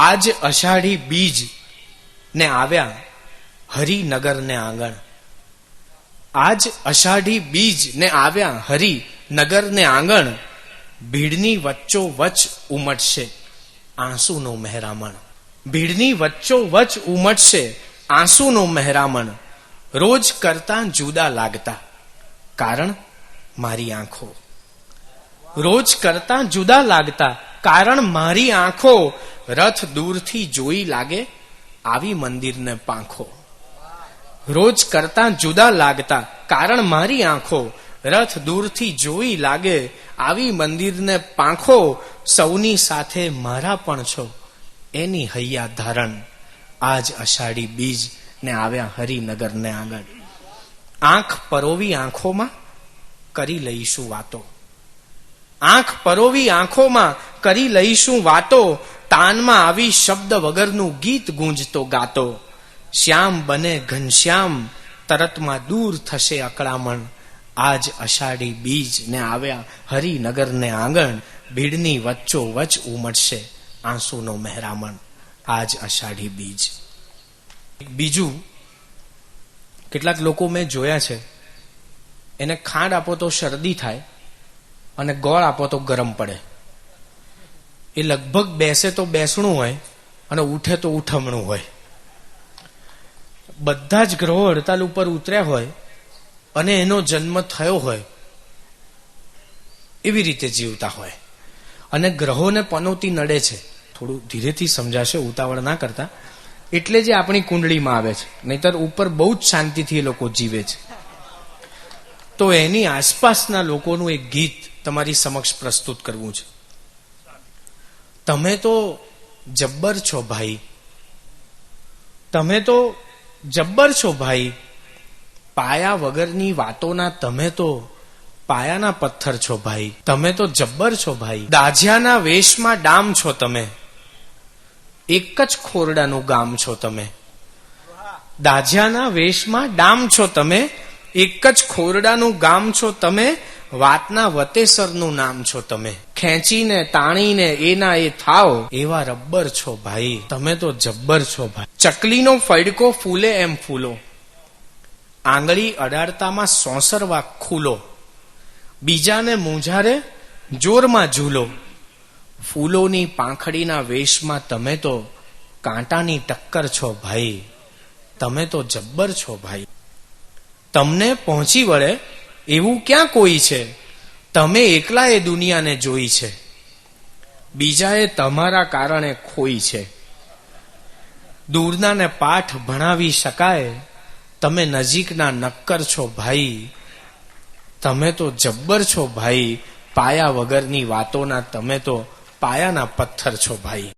આજ અષાઢી બીજ ને આવ્યા હરિનગર ને આંગણ. આજ અષાઢી બીજ ને આવ્યા હરિનગર ને આંગણ. ભીડની વચ્ચો વચ ઉમટશે આંસુનો મહેરામણ. ભીડની વચ્ચો વચ ઉમટશે આંસુનો મહેરામણ. રોજ કરતા જુદા લાગતા. કારણ મારી આંખો. રોજ કરતા જુદા લાગતા. કારણ મારી આંખો રથ દૂરથી જોઈ લાગે, આવી મંદિરને પાંખો. રોજ કરતા જુદા લાગતા, કારણ મારી આંખો રથ દૂરથી જોઈ લાગે, આવી મંદિરને પાંખો સૌની સાથે મારા પણ છો. એની હૈયા ધારણ, આજ અષાઢી બીજ ને આવ્યા હરિનગર ને આગળ. આંખ પરોવી આંખોમાં કરી લઈશું વાતો. આંખ પરોવી આંખોમાં કરી લઈશું વાતો, તાનમાં આવી શબ્દ વગરનું ગીત ગુંજતો ગાતો. શ્યામ બને ઘનશ્યામ, તરતમાં દૂર થશે અકળામણ. આજ અષાઢી બીજ ને આવ્યા હરિનગર ને આંગણ, ભીડની વચ્ચો વચ ઉમટશે આંસુનો મહેરામણ. આજ અષાઢી બીજ. બીજું, કેટલાક લોકો મેં જોયા છે, એને ખાંડ આપો તો શરદી થાય અને ગોળ આપો તો ગરમ પડે. એ લગભગ બેસે તો બેસણું હોય અને ઉઠે તો ઉઠમણું હોય. બધા જ ગ્રહો હડતાલ ઉપર ઉતર્યા હોય અને એનો જન્મ થયો હોય એવી રીતે જીવતા હોય. અને ગ્રહોને પનોતી નડે છે. થોડું ધીરેથી સમજાશે, ઉતાવળ ના કરતા. એટલે જે આપણી કુંડળીમાં આવે છે. નહીતર ઉપર બહુ જ શાંતિથી એ લોકો જીવે છે. તો એની આસપાસના લોકોનું એક ગીત તમારી સમક્ષ પ્રસ્તુત કરવું છે. તમે તો જબ્બર છો ભાઈ. તમે તો જબ્બર છો ભાઈ. પાયા વગરની વાતોના તમે તો પાયાના પથ્થર છો ભાઈ. તમે તો જબ્બર છો ભાઈ. દાઝિયાના વેશમાં ડામ છો તમે. એક જ ખોરડાનું ગામ છો તમે. દાઝિયાના વેશમાં ડામ છો તમે. એક જ ખોરડાનું ગામ છો તમે. વાતના વતેસરનું નામ છો તમે. ખેંચીને, તાણીને એના એ થાવ એવા રબ્બર છો ભાઈ. તમે તો જબ્બર છો ભાઈ. ચકલીનો ફડકો ફૂલે એમ ફૂલો. આંગળી અડાડતામાં સોંસરવા ખુલો. બીજાને મૂંઝારે જોરમાં ઝૂલો. ફૂલોની પાંખડીના વેશમાં તમે તો કાંટાની ટક્કર છો ભાઈ. તમે તો જબ્બર છો ભાઈ. તમને પહોંચી વળે એવું ક્યાં કોઈ છે? તમે એકલા એ દુનિયાને જોઈ છે. બીજાએ તમારા કારણે ખોઈ છે. દૂરનાને પાઠ ભણાવી શકાય. તમે નજીકના નક્કર છો ભાઈ. તમે તો જબ્બર છો ભાઈ. પાયા વગરની વાતોના તમે તો પાયાના પથ્થર છો ભાઈ.